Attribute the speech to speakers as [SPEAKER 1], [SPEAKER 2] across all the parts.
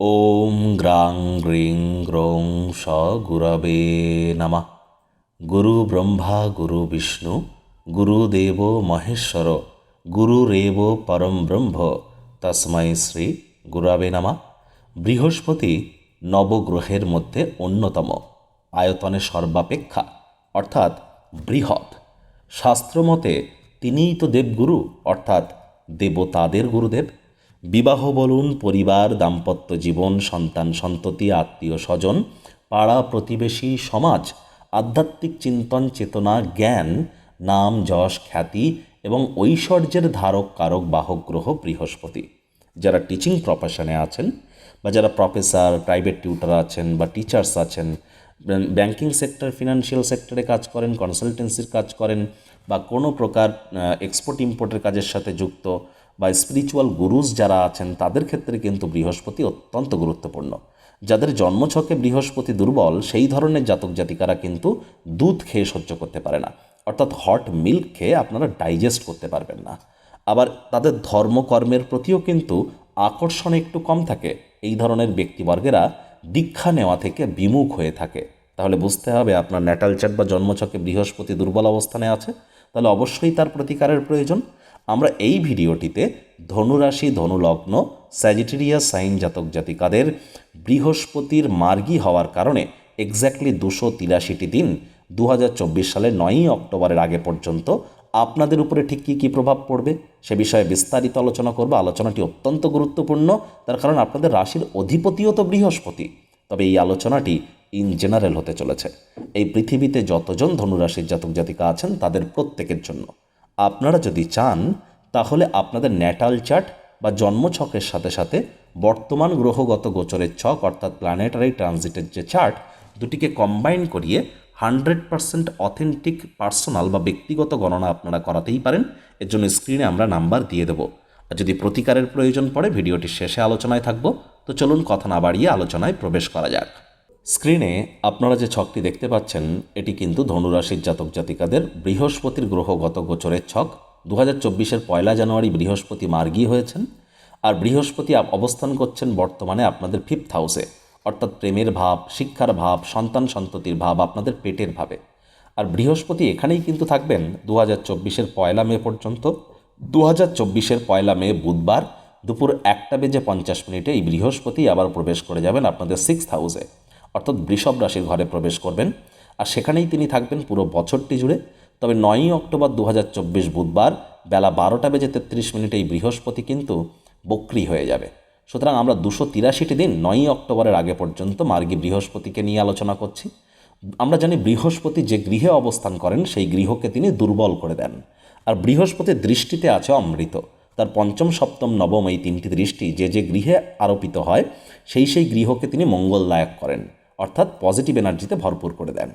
[SPEAKER 1] ॐ গ্রাং গ্রিং গ্রৌং স গুরবে নমঃ। গুরু ব্রহ্মা, গুরু বিষ্ণু গুরুদেব মহেশ্বর গুরুরেব পরম ব্রহ্ম, তস্মৈ শ্রী গুরবে নমঃ। বৃহস্পতি নবগ্রহের মধ্যে অন্যতম, আয়তনে সর্বাপেক্ষা, অর্থাৎ বৃহৎ। শাস্ত্রমতে তিনিই তো দেবগুরু, অর্থাৎ দেবতাদের গুরুদেব। বিবাহ বলুন, পরিবার, দাম্পত্য জীবন, সন্তান, সন্ততি, আত্মীয় স্বজন, পাড়া, প্রতিবেশী, সমাজ, আধ্যাত্মিক চিন্তন, চেতনা, জ্ঞান, নাম, যশ, খ্যাতি এবং ঐশ্বর্যের ধারক, কারক, বাহক, গ্রহ, বৃহস্পতি। যারা টিচিং প্রফেশনে আছেন বা যারা প্রফেসর প্রাইভেট টিউটার আছেন বা টিচার্স আছেন ব্যাংকিং সেক্টর ফিনান্সিয়াল সেক্টরে কাজ করেন কনসালটেন্সির কাজ করেন বা কোনো প্রকার এক্সপোর্ট ইম্পোর্টের কাজের সাথে যুক্ত বা স্পিরিচুয়াল গুরুজ যারা আছেন, তাদের ক্ষেত্রে কিন্তু বৃহস্পতি অত্যন্ত গুরুত্বপূর্ণ। যাদের জন্মছকে বৃহস্পতি দুর্বল, সেই ধরনের জাতক জাতিকারা কিন্তু দুধ খেয়ে সহ্য করতে পারে না। অর্থাৎ হট মিল্ক খেয়ে আপনারা ডাইজেস্ট করতে পারবেন না। আবার তাদের ধর্মকর্মের প্রতিও কিন্তু আকর্ষণ একটু কম থাকে। এই ধরনের ব্যক্তিবর্গেরা দীক্ষা নেওয়া থেকে বিমুখ হয়ে থাকে। তাহলে বুঝতে হবে আপনার ন্যাটাল চার্ট বা জন্মছকে বৃহস্পতি দুর্বল অবস্থানে আছে। তাহলে অবশ্যই তার প্রতিকারের প্রয়োজন। আমরা এই ভিডিওটিতে ধনুরাশি, ধনুলগ্ন স্যাজিটেরিয়া সাইন জাতক জাতিকাদের বৃহস্পতির মার্গী হওয়ার কারণে এক্স্যাক্টলি দুশো তিরাশিটি দিন দু সালের নয়ই অক্টোবরের আগে পর্যন্ত আপনাদের উপরে ঠিক কী কী প্রভাব পড়বে সে বিষয়ে বিস্তারিত আলোচনা করব। আলোচনাটি অত্যন্ত গুরুত্বপূর্ণ, তার কারণ আপনাদের রাশির অধিপতিও তো বৃহস্পতি। তবে এই আলোচনাটি ইন জেনারেল হতে চলেছে। এই পৃথিবীতে যতজন ধনুরাশির জাতক জাতিকা আছেন, তাদের প্রত্যেকের জন্য। আপনারা যদি চান, তাহলে আপনাদের ন্যাটাল চার্ট বা জন্মছকের সাথে সাথে বর্তমান গ্রহগত গোচরের ছক, অর্থাৎ প্ল্যানেটারি ট্রানজিটের যে চার্ট, দুটিকে কম্বাইন করিয়ে হান্ড্রেড পারসেন্ট অথেন্টিক পার্সোনাল বা ব্যক্তিগত গণনা আপনারা করাতেই পারেন। এর জন্য স্ক্রিনে আমরা নাম্বার দিয়ে দেবো। আর যদি প্রতিকারের প্রয়োজন পড়ে, ভিডিওটির শেষে আলোচনায় থাকব, তো চলুন কথা না বাড়িয়ে আলোচনায় প্রবেশ করা যাক। স্ক্রিনে আপনারা যে ছকটি দেখতে পাচ্ছেন, এটি কিন্তু ধনুরাশির জাতক জাতিকাদের বৃহস্পতির গ্রহগত গোচরের ছক। দু হাজার চব্বিশের পয়লা জানুয়ারি বৃহস্পতি মার্গী হয়েছেন আর বৃহস্পতি অবস্থান করছেন বর্তমানে আপনাদের ফিফথ হাউসে অর্থাৎ প্রেমের ভাব, শিক্ষার ভাব, সন্তান সন্ততির ভাব আপনাদের পেটের ভাবে। আর বৃহস্পতি এখানেই কিন্তু থাকবেন দু হাজার চব্বিশের পয়লা মে পর্যন্ত। দু হাজার চব্বিশের পয়লা মে বুধবার দুপুর একটা বেজে পঞ্চাশ মিনিটে এই বৃহস্পতি আবার প্রবেশ করে যাবেন আপনাদের সিক্সথ হাউসে অর্থাৎ বৃষভ রাশির ঘরে প্রবেশ করবেন। আর সেখানেই তিনি থাকবেন পুরো বছরটি জুড়ে। তবে নয়ই অক্টোবর দু হাজার চব্বিশ বুধবার বেলা বারোটা বেজে তেত্রিশ মিনিটে এই বৃহস্পতি কিন্তু বক্রি হয়ে যাবে। সুতরাং আমরা দুশো তিরাশিটি দিন নয়ই অক্টোবরের আগে পর্যন্ত মার্গী বৃহস্পতিকে নিয়ে আলোচনা করছি। আমরা জানি বৃহস্পতি যে গৃহে অবস্থান করেন, সেই গৃহকে তিনি দুর্বল করে দেন। আর বৃহস্পতির দৃষ্টিতে আছে অমৃত। তার পঞ্চম, সপ্তম, নবম এই তিনটি দৃষ্টি যে যে গৃহে আরোপিত হয়, সেই সেই গৃহকে তিনি মঙ্গলদায়ক করেন। অর্থাৎ পজিটিভ এনার্জিতে ভরপুর করে দেন।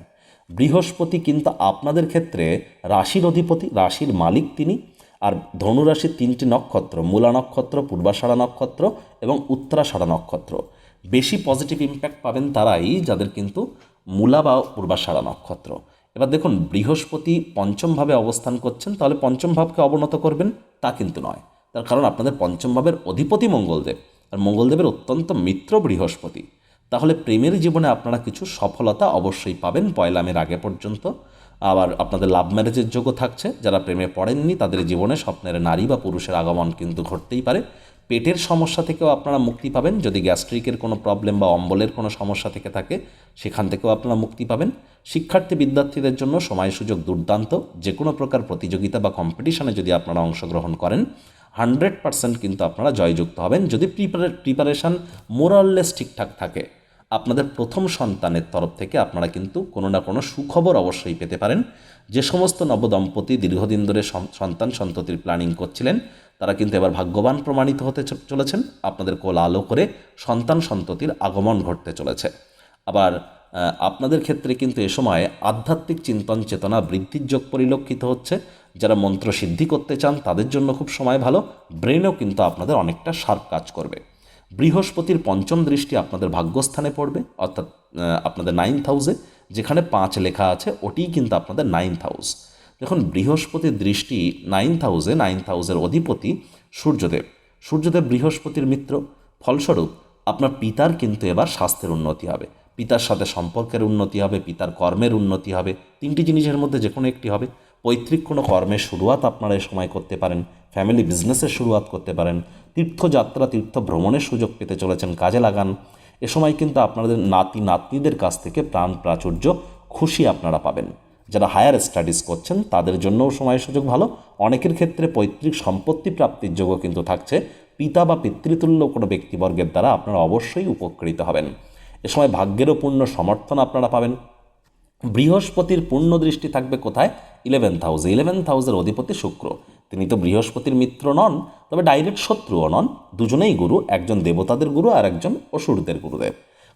[SPEAKER 1] বৃহস্পতি কিন্তু আপনাদের ক্ষেত্রে রাশির অধিপতি, রাশির মালিক তিনি, আর ধনুরাশির তিনটি নক্ষত্র, মূলা নক্ষত্র, পূর্বাষাঢ়া নক্ষত্র এবং উত্তরাষাঢ়া নক্ষত্র। বেশি পজিটিভ ইম্প্যাক্ট পাবেন তারাই যাদের কিন্তু মূলা বা পূর্বাষাঢ়া নক্ষত্র। এবার দেখুন, বৃহস্পতি পঞ্চমভাবে অবস্থান করছেন, তাহলে পঞ্চম ভাবকে অবনত করবেন, তা কিন্তু নয়। তার কারণ আপনাদের পঞ্চম ভাবের অধিপতি মঙ্গলদেব, আর মঙ্গলদেবের অত্যন্ত মিত্র বৃহস্পতি। তাহলে প্রেমের জীবনে আপনারা কিছু সফলতা অবশ্যই পাবেন, পয়লামের আগে পর্যন্ত। আবার আপনাদের লাভ ম্যারেজের যোগ্য থাকছে, যারা প্রেমে পড়েননি, তাদের জীবনে স্বপ্নের নারী বা পুরুষের আগমন কিন্তু ঘটতেই পারে। পেটের সমস্যা থেকেও আপনারা মুক্তি পাবেন, যদি গ্যাস্ট্রিকের কোনো প্রবলেম বা অম্বলের কোনো সমস্যা থেকে থাকে, সেখান থেকেও আপনারা মুক্তি পাবেন। শিক্ষার্থী বিদ্যার্থীদের জন্য সময় সুযোগ দুর্দান্ত যে কোনো প্রকার প্রতিযোগিতা বা কম্পিটিশনে যদি আপনারা অংশগ্রহণ করেন হান্ড্রেড পার্সেন্ট কিন্তু আপনারা জয়যুক্ত হবেন। যদি প্রিপারে প্রিপারেশান মোরাললেস ঠিকঠাক থাকে আপনাদের প্রথম সন্তানের তরফ থেকে আপনারা কিন্তু কোনো না কোনো সুখবর অবশ্যই পেতে পারেন। যে সমস্ত নবদম্পতি দীর্ঘদিন ধরে সন্তান সন্ততির প্ল্যানিং করছিলেন, তারা কিন্তু এবার ভাগ্যবান প্রমাণিত হতে চলেছেন। আপনাদের কোল আলো করে সন্তান সন্ততির আগমন ঘটতে চলেছে। আবার আপনাদের ক্ষেত্রে কিন্তু এ সময় আধ্যাত্মিক চিন্তন চেতনা বৃদ্ধির যোগ পরিলক্ষিত হচ্ছে। যারা মন্ত্র সিদ্ধি করতে চান, তাদের জন্য খুব সময় ভালো। ব্রেনও কিন্তু আপনাদের অনেকটা শার্প কাজ করবে। বৃহস্পতির পঞ্চম দৃষ্টি আপনাদের ভাগ্যস্থানে পড়বে, অর্থাৎ আপনাদের নাইন্থ হাউসে যেখানে পাঁচ লেখা আছে, ওটিই কিন্তু আপনাদের নাইন্থ হাউস দেখুন, বৃহস্পতির দৃষ্টি নাইন্থ হাউসে নাইন্থ হাউসের অধিপতি সূর্যদেব। সূর্যদেব বৃহস্পতির মিত্র। ফলস্বরূপ, আপনার পিতার কিন্তু এবার স্বাস্থ্যের উন্নতি হবে। পিতার সাথে সম্পর্কের উন্নতি হবে, পিতার কর্মের উন্নতি হবে। তিনটি জিনিসের মধ্যে যে কোনো একটি হবে। পৈতৃক কোনো কর্মের শুরুয়াত আপনারা এই সময় করতে পারেন। ফ্যামিলি বিজনেসের শুরুয়াত করতে পারেন। তীর্থযাত্রা তীর্থ ভ্রমণের সুযোগ পেতে চলেছেন, কাজে লাগান। এ সময় কিন্তু আপনাদের নাতি, নাতনিদের কাছ থেকে প্রাণ প্রাচুর্য খুশি আপনারা পাবেন। যারা হায়ার স্টাডিজ করছেন, তাদের জন্যও সময় সুযোগ ভালো। অনেকের ক্ষেত্রে পৈতৃক সম্পত্তি প্রাপ্তির যোগ্য কিন্তু থাকছে। পিতা বা পিতৃতুল্য কোনো ব্যক্তিবর্গের দ্বারা আপনারা অবশ্যই উপকৃত হবেন। এ সময় ভাগ্যেরও পূর্ণ সমর্থন আপনারা পাবেন। বৃহস্পতির পূর্ণ দৃষ্টি থাকবে কোথায়? ইলেভেন্থ হাউসে ইলেভেন্থ হাউসের অধিপতি শুক্র। তিনি তো বৃহস্পতির মিত্র নন, তবে ডাইরেক্ট শত্রুও নন। দুজনেই গুরু, একজন দেবতাদের গুরু আর একজন অসুরদের গুরুদেব।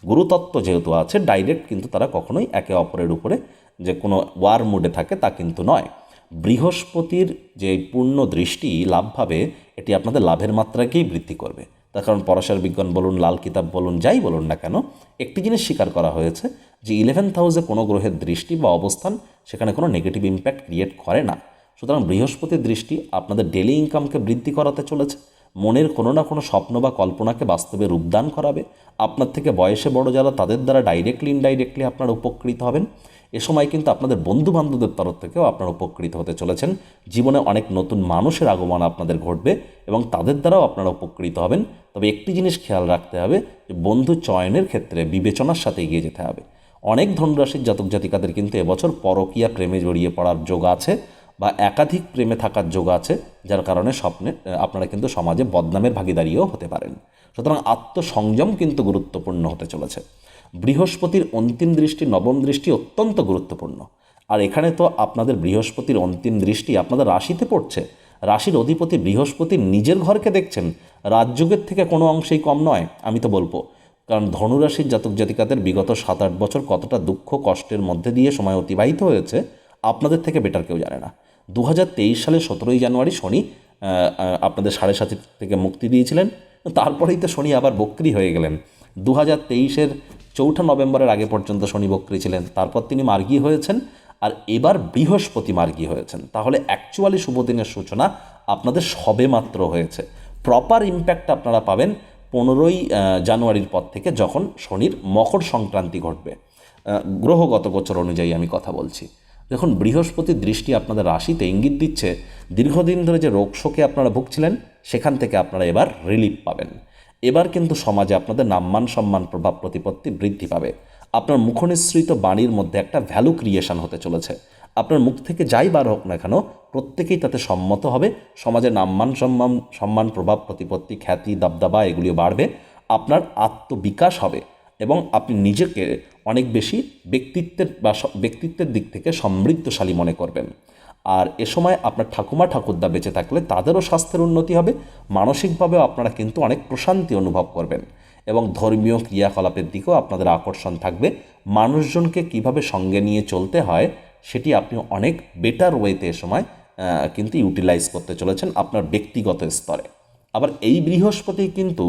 [SPEAKER 1] গুরুতত্ত্ব যেহেতু আছে ডাইরেক্ট কিন্তু তারা কখনোই একে অপরের উপরে যে কোনো ওয়ার মুডে থাকে তা কিন্তু নয়। বৃহস্পতির যে পূর্ণ দৃষ্টি লাভভাবে এটি আপনাদের লাভের মাত্রাকেই বৃদ্ধি করবে। তার কারণ পরাশর বিজ্ঞান বলুন, লাল কিতাব বলুন, যাই বলুন না কেন, একটি জিনিস স্বীকার করা হয়েছে যে ইলেভেন্থ হাউসে কোনো গ্রহের দৃষ্টি বা অবস্থান সেখানে কোনো নেগেটিভ ইম্প্যাক্ট ক্রিয়েট করে না। সুতরাং বৃহস্পতির দৃষ্টি আপনাদের ডেলি ইনকামকে বৃদ্ধি করাতে চলেছে। মনের কোনো না কোনো স্বপ্ন বা কল্পনাকে বাস্তবে রূপদান করাবে। আপনার থেকে বয়সে বড় যারা, তাদের দ্বারা ডাইরেক্টলি ইনডাইরেক্টলি আপনারা উপকৃত হবেন। এ সময় কিন্তু আপনাদের বন্ধু বান্ধবদের তরফ থেকেও আপনারা উপকৃত হতে চলেছেন। জীবনে অনেক নতুন মানুষের আগমন আপনাদের ঘটবে এবং তাদের দ্বারাও আপনারা উপকৃত হবেন। তবে একটি জিনিস খেয়াল রাখতে হবে, যে বন্ধু চয়নের ক্ষেত্রে বিবেচনার সাথে এগিয়ে যেতে হবে। অনেক ধনুরাশির জাতক জাতিকাদের কিন্তু এবছর পরকীয়া প্রেমে জড়িয়ে পড়ার যোগ আছে। বা একাধিক প্রেমে থাকার যোগ আছে, যার কারণে স্বপ্নে আপনারা কিন্তু সমাজে বদনামের ভাগিদারিও হতে পারেন। সুতরাং আত্মসংযম কিন্তু গুরুত্বপূর্ণ হতে চলেছে। বৃহস্পতির অন্তিম দৃষ্টি, নবম দৃষ্টি অত্যন্ত গুরুত্বপূর্ণ। আর এখানে তো আপনাদের বৃহস্পতির অন্তিম দৃষ্টি আপনাদের রাশিতে পড়ছে। রাশির অধিপতি বৃহস্পতি নিজের ঘরকে দেখছেন। রাজযোগের থেকে কোনো অংশেই কম নয়, আমি তো বলব। কারণ ধনুরাশির জাতক জাতিকাদের বিগত সাত আট বছর কতটা দুঃখ কষ্টের মধ্যে দিয়ে সময় অতিবাহিত হয়েছে, আপনাদের থেকে বেটার কেউ জানে না। দু হাজার তেইশ সালে সতেরোই জানুয়ারি শনি আপনাদের সাড়ে সাতি থেকে মুক্তি দিয়েছিলেন। তারপরেই তো শনি আবার বক্রি হয়ে গেলেন। দু হাজার তেইশের চৌঠা নভেম্বরের আগে পর্যন্ত শনি বক্রি ছিলেন। তারপর তিনি মার্গী হয়েছেন আর এবার বৃহস্পতি মার্গী হয়েছেন। তাহলে অ্যাকচুয়ালি শুভ দিনের সূচনা আপনাদের সবে মাত্র হয়েছে। প্রপার ইম্প্যাক্ট আপনারা পাবেন পনেরোই জানুয়ারির পর থেকে যখন শনির মকর সংক্রান্তি ঘটবে। গ্রহগত গোচর অনুযায়ী আমি কথা বলছি। যখন বৃহস্পতির দৃষ্টি আপনাদের রাশিতে ইঙ্গিত দিচ্ছে, দীর্ঘদিন ধরে যে রোগ শোকে আপনারা ভুগছিলেন, সেখান থেকে আপনারা এবার রিলিফ পাবেন। এবার কিন্তু সমাজে আপনাদের নাম্মান সম্মান প্রভাব প্রতিপত্তি বৃদ্ধি পাবে। আপনার মুখনিসৃত বাণীর মধ্যে একটা ভ্যালু ক্রিয়েশন হতে চলেছে। আপনার মুখ থেকে যাই বার হোক না কেন, প্রত্যেকেই তাতে সম্মত হবে। সমাজে নাম্মান সম্মান সম্মান প্রভাব প্রতিপত্তি, খ্যাতি, দাবদাবা, এগুলিও বাড়বে। আপনার আত্মবিকাশ হবে। এবং আপনি নিজেকে অনেক বেশি ব্যক্তিত্বের বা ব্যক্তিত্বের দিক থেকে সমৃদ্ধশালী মনে করবেন। আর এ সময় আপনার ঠাকুমা ঠাকুরদা বেঁচে থাকলে তাদেরও স্বাস্থ্যের উন্নতি হবে, মানসিকভাবেও আপনারা কিন্তু অনেক প্রশান্তি অনুভব করবেন এবং ধর্মীয় ক্রিয়াকলাপের দিকেও আপনাদের আকর্ষণ থাকবে। মানুষজনকে কীভাবে সঙ্গে নিয়ে চলতে হয় সেটি আপনি অনেক বেটার ওয়েতে এ সময় কিন্তু ইউটিলাইজ করতে চলেছেন আপনার ব্যক্তিগত স্তরে। আবার এই বৃহস্পতি কিন্তু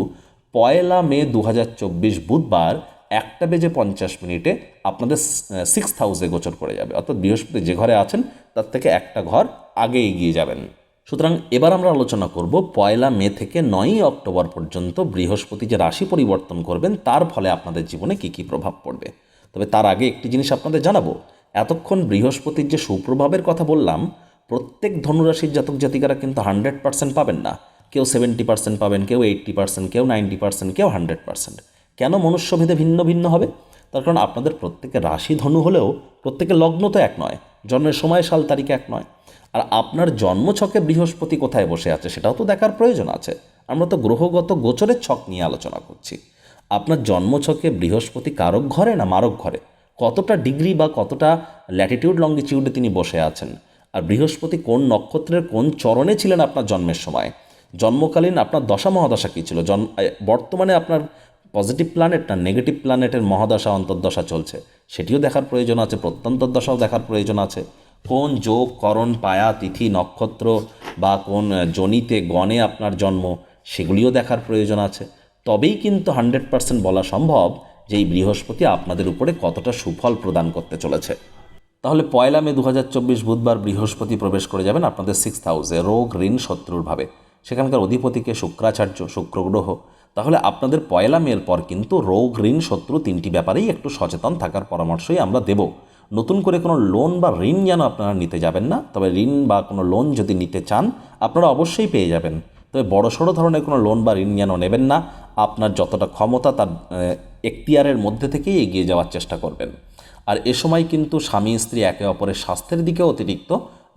[SPEAKER 1] পয়লা মে দু হাজার চব্বিশ বুধবার একটা বেজে পঞ্চাশ মিনিটে আপনাদের সিক্স হাউসে গোচর করে যাবে। অর্থাৎ বৃহস্পতি যে ঘরে আছেন, তার থেকে একটা ঘর আগে এগিয়ে যাবেন। সুতরাং এবার আমরা আলোচনা করব পয়লা মে থেকে নয়ই অক্টোবর পর্যন্ত বৃহস্পতি যে রাশি পরিবর্তন করবেন, তার ফলে আপনাদের জীবনে কী কী প্রভাব পড়বে। তবে তার আগে একটি জিনিস আপনাদের জানাব। এতক্ষণ বৃহস্পতির যে সুপ্রভাবের কথা বললাম, প্রত্যেক ধনুরাশির জাতক জাতিকারা কিন্তু হান্ড্রেড পার্সেন্ট পাবেন না। কেউ সেভেন্টি পার্সেন্ট পাবেন, কেউ এইট্টি পার্সেন্ট কেউ নাইনটি পার্সেন্ট কেউ হান্ড্রেড পার্সেন্ট কেন মনুষ্যভেদে ভিন্ন ভিন্ন হবে? তার কারণ আপনাদের প্রত্যেকের রাশি ধনু হলেও প্রত্যেকের লগ্ন তো এক নয়, জন্মের সময় সাল তারিখ এক নয়। আর আপনার জন্মছকে বৃহস্পতি কোথায় বসে আছে সেটাও তো দেখার প্রয়োজন আছে। আমরা তো গ্রহগত গোচরের ছক নিয়ে আলোচনা করছি। আপনার জন্মছকে বৃহস্পতি কারক ঘরে না মারক ঘরে? কতটা ডিগ্রি বা কতটা ল্যাটিটিউড লঙ্গিটিউডে তিনি বসে আছেন? আর বৃহস্পতি কোন নক্ষত্রের কোন চরণে ছিলেন আপনার জন্মের সময়? জন্মকালীন আপনার দশা মহাদশা কী ছিল? জন্ম বর্তমানে আপনার পজিটিভ প্ল্যানেট না নেগেটিভ প্ল্যানেটের মহাদশা, অন্তর্দশা চলছে? সেটিও দেখার প্রয়োজন আছে, প্রত্যন্তর্দশাও দেখার প্রয়োজন আছে। কোন যোগ, করণ, পায়া, তিথি, নক্ষত্র বা কোন জনিতে, গণে আপনার জন্ম, সেগুলিও দেখার প্রয়োজন আছে। তবেই কিন্তু হান্ড্রেড পার্সেন্ট বলা সম্ভব যে এই বৃহস্পতি আপনাদের উপরে কতটা সুফল প্রদান করতে চলেছে। তাহলে পয়লা মে দু হাজার চব্বিশ বুধবার বৃহস্পতি প্রবেশ করে যাবেন আপনাদের সিক্স হাউসে রোগ, ঋণ, শত্রুর ভাবে। সেখানকার অধিপতিকে শুক্রাচার্য, শুক্রগ্রহ। তাহলে আপনাদের পয়লা মেয়ের পর কিন্তু রোগ, ঋণ, শত্রু তিনটি ব্যাপারেই একটু সচেতন থাকার পরামর্শই আমরা দেব। নতুন করে কোনো লোন বা ঋণ যেন আপনারা নিতে যাবেন না, তবে ঋণ বা কোনো লোন যদি নিতে চান, আপনারা অবশ্যই পেয়ে যাবেন। তবে বড়সড় ধরনের কোনো লোন বা ঋণ যেন নেবেন না, আপনার যতটা ক্ষমতা তার এখতিয়ারের মধ্যে থেকেই এগিয়ে যাওয়ার চেষ্টা করবেন। আর এ সময় কিন্তু স্বামী, স্ত্রী একে অপরের স্বাস্থ্যের দিকে অতিরিক্ত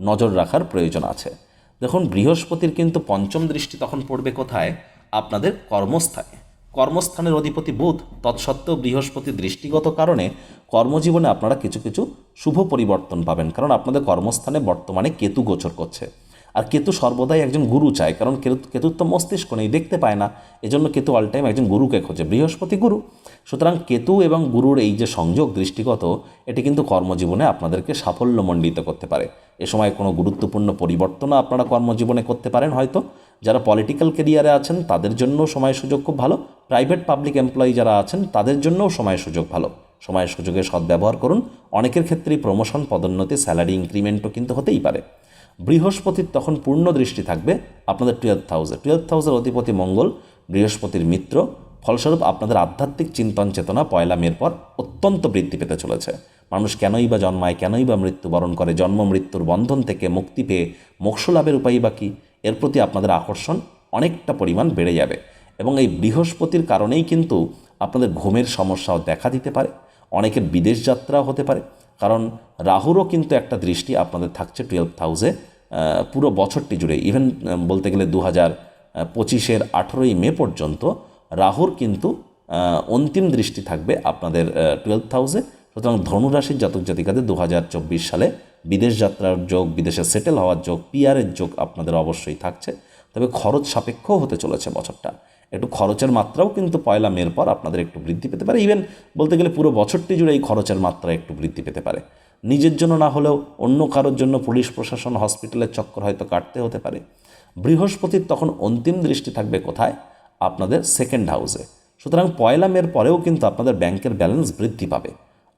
[SPEAKER 1] নজর রাখার প্রয়োজন আছে। দেখুন, বৃহস্পতির কিন্তু পঞ্চম দৃষ্টি তখন পড়বে কোথায়? আপনাদের কর্মস্থানে। কর্মস্থানের অধিপতি বুধ, তৎসত্ত্বেও বৃহস্পতি দৃষ্টিগত কারণে কর্মজীবনে আপনারা কিছু কিছু শুভ পরিবর্তন পাবেন। কারণ আপনাদের কর্মস্থানে বর্তমানে কেতু গোচর করছে। আর কেতু সর্বদাই একজন গুরু চায়, কারণ কেতু কেতুর তো মস্তিষ্ক নেই, দেখতে পায় না। এজন্য কেতু অল টাইম একজন গুরুকে খোঁজে, বৃহস্পতি গুরু। সুতরাং কেতু এবং গুরুর এই যে সংযোগ দৃষ্টিগত, এটি কিন্তু কর্মজীবনে আপনাদেরকে সাফল্যমণ্ডিত করতে পারে। এ সময় কোনো গুরুত্বপূর্ণ পরিবর্তনও আপনারা কর্মজীবনে করতে পারেন হয়তো। যারা পলিটিক্যাল কেরিয়ারে আছেন, তাদের জন্য সময় সুযোগ খুব ভালো। প্রাইভেট পাবলিক এমপ্লয়ি যারা আছেন, তাদের জন্যও সময় সুযোগ ভালো। সময়ের সুযোগের সদ্ব্যবহার করুন। অনেকের ক্ষেত্রেই প্রমোশন পদোন্নতি স্যালারি ইনক্রিমেন্টও কিন্তু হতেই পারে। বৃহস্পতির তখন পূর্ণ দৃষ্টি থাকবে আপনাদের টুয়েলভ থাউজেন্ড টুয়েলভ থাউজেন্ড অধিপতি মঙ্গল, বৃহস্পতির মিত্র, ফলস্বরূপ আপনাদের আধ্যাত্মিক চিন্তন চেতনা পয়লা মেয়ের পর অত্যন্ত বৃদ্ধি পেতে চলেছে। মানুষ কেনই বা জন্মায়, কেনই বা মৃত্যুবরণ করে, জন্ম মৃত্যুর বন্ধন থেকে মুক্তি পেয়ে মোক্ষ লাভের উপায় বা কী, এর প্রতি আপনাদের আকর্ষণ অনেকটা পরিমাণ বেড়ে যাবে। এবং এই বৃহস্পতির কারণেই কিন্তু আপনাদের ঘুমের সমস্যাও দেখা দিতে পারে, অনেকের বিদেশ যাত্রাও হতে পারে কারণ রাহুরও কিন্তু একটা দৃষ্টি আপনাদের থাকছে টুয়েলভ থাউজে পুরো বছরটি জুড়ে। ইভেন বলতে গেলে দু হাজার পঁচিশের আঠেরোই মে পর্যন্ত রাহুর কিন্তু অন্তিম দৃষ্টি থাকবে আপনাদের টুয়েলভ হাউসে সুতরাং ধনুরাশির জাতক জাতিকাদের দু হাজার চব্বিশ সালে বিদেশ যাত্রার যোগ, বিদেশে সেটেল হওয়ার যোগ পিআরের যোগ আপনাদের অবশ্যই থাকছে। তবে খরচ সাপেক্ষও হতে চলেছে বছরটা। একটু খরচের মাত্রাও কিন্তু পয়লা মের পর আপনাদের একটু বৃদ্ধি পেতে পারে। ইভেন বলতে গেলে পুরো বছরটি জুড়ে এই খরচের মাত্রা একটু বৃদ্ধি পেতে পারে। নিজের জন্য না হলেও অন্য কারোর জন্য পুলিশ, প্রশাসন হসপিটালের চক্কর হয়তো কাটতে হতে পারে। বৃহস্পতির তখন অন্তিম দৃষ্টি থাকবে কোথায়? আপনাদের সেকেন্ড হাউসে সুতরাং পয়লা মের পরেও কিন্তু আপনাদের ব্যাংকের ব্যালেন্স বৃদ্ধি পাবে।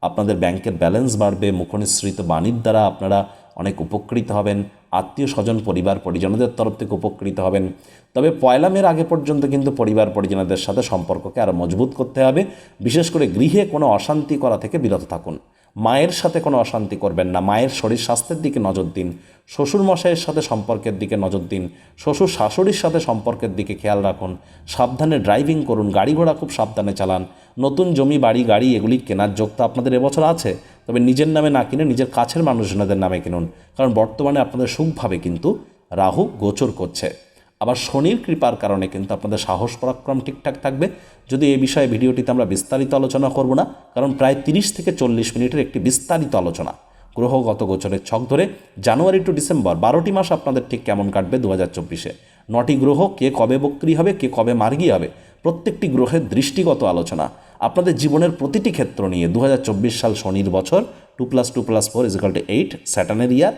[SPEAKER 1] আপনাদের ব্যাংকের ব্যালেন্স বাড়বে, মুখনিসৃত বাণীর দ্বারা আপনারা অনেক উপকৃত হবেন। আত্মীয় স্বজন, পরিবার, পরিজনদের তরফ থেকে উপকৃত হবেন। তবে পয়লা আগে পর্যন্ত কিন্তু পরিবার, পরিজনদের সাথে সম্পর্ককে আরও মজবুত করতে হবে। বিশেষ করে গৃহে কোনো অশান্তি করা থেকে বিরত থাকুন। মায়ের সাথে কোনো অশান্তি করবেন না। মায়ের শরীর স্বাস্থ্যের দিকে নজর দিন। শ্বশুর মশাইয়ের সাথে সম্পর্কের দিকে নজর দিন। শ্বশুর শাশুড়ির সাথে সম্পর্কের দিকে খেয়াল রাখুন। সাবধানে ড্রাইভিং করুন। গাড়ি ঘোড়া খুব সাবধানে চালান। নতুন জমি, বাড়ি, গাড়ি, এগুলি কেনার যোগ তো আপনাদের এবছর আছে। তবে নিজের নামে না কিনে নিজের কাছের মানুষজনদের নামে কিনুন। কারণ বর্তমানে আপনাদের সুখভাবে কিন্তু রাহু গোচর করছে। আবার শনির কৃপার কারণে কিন্তু আপনাদের সাহস পরাক্রম ঠিকঠাক থাকবে। যদি এই বিষয়ে ভিডিওটিতে আমরা বিস্তারিত আলোচনা করব না, কারণ প্রায় তিরিশ থেকে চল্লিশ মিনিটের একটি বিস্তারিত আলোচনা। গ্রহগত গোচরের ছক ধরে জানুয়ারি টু ডিসেম্বর বারোটি মাস আপনাদের ঠিক কেমন কাটবে দু হাজার চব্বিশে। নটি গ্রহ কে কবে বক্রি হবে, কে কবে মার্গী হবে, প্রত্যেকটি গ্রহের দৃষ্টিগত আলোচনা। আপনাদের জীবনের প্রতিটি ক্ষেত্র নিয়ে দু হাজার চব্বিশ সাল শনির বছর, two plus two plus four is equal to eight স্যাটানের year,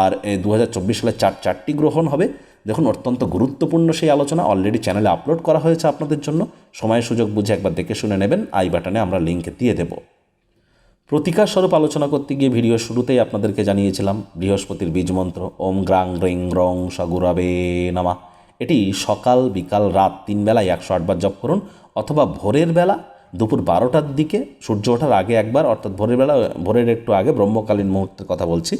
[SPEAKER 1] আর দু হাজার চব্বিশ সালে চার চারটি গ্রহণ হবে। দেখুন, অত্যন্ত গুরুত্বপূর্ণ সেই আলোচনা অলরেডি চ্যানেলে আপলোড করা হয়েছে আপনাদের জন্য। সময় সুযোগ বুঝে একবার দেখে শুনে নেবেন। আই বাটনে আমরা লিঙ্ক দিয়ে দেবো। প্রতিকার স্বরূপ আলোচনা করতে গিয়ে ভিডিও শুরুতেই আপনাদেরকে জানিয়েছিলাম, বৃহস্পতির বীজ মন্ত্র, ওম গ্রাং রিং রং সগুরাবে নামা। এটি সকাল, বিকাল, রাত তিন বেলায় একশো আটবার জপ করুন, অথবা ভোরের বেলা দুপুর বারোটার দিকে সূর্য ওঠার আগে একবার, অর্থাৎ ভোরের বেলা, ভোরের একটু আগে ব্রহ্মকালীন মুহূর্তের কথা বলছি।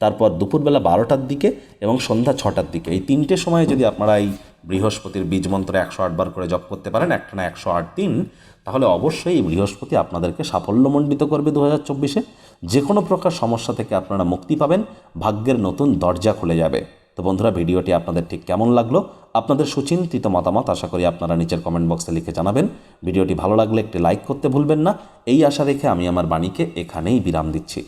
[SPEAKER 1] তারপর দুপুরবেলা বারোটার দিকে এবং সন্ধ্যা ছটার দিকে। এই তিনটে সময়ে যদি আপনারা এই বৃহস্পতির বীজ মন্ত্র একশো আটবার করে জপ করতে পারেন, একটা না একশো আট দিন, তাহলে অবশ্যই এই বৃহস্পতি আপনাদেরকে সাফল্যমণ্ডিত করবে দু হাজার চব্বিশে। যে কোনো প্রকার সমস্যা থেকে আপনারা মুক্তি পাবেন, ভাগ্যের নতুন দরজা খুলে যাবে। তো বন্ধুরা, ভিডিওটি আপনাদের ঠিক কেমন লাগল? আপনাদের সুচিন্তিত মতামত আশা করি আপনারা নিচের কমেন্ট বক্সে লিখে জানাবেন। ভিডিওটি ভালো লাগলে একটি লাইক করতে ভুলবেন না। এই আশা রেখে আমি আমার বাণীকে এখানেই বিরাম দিচ্ছি।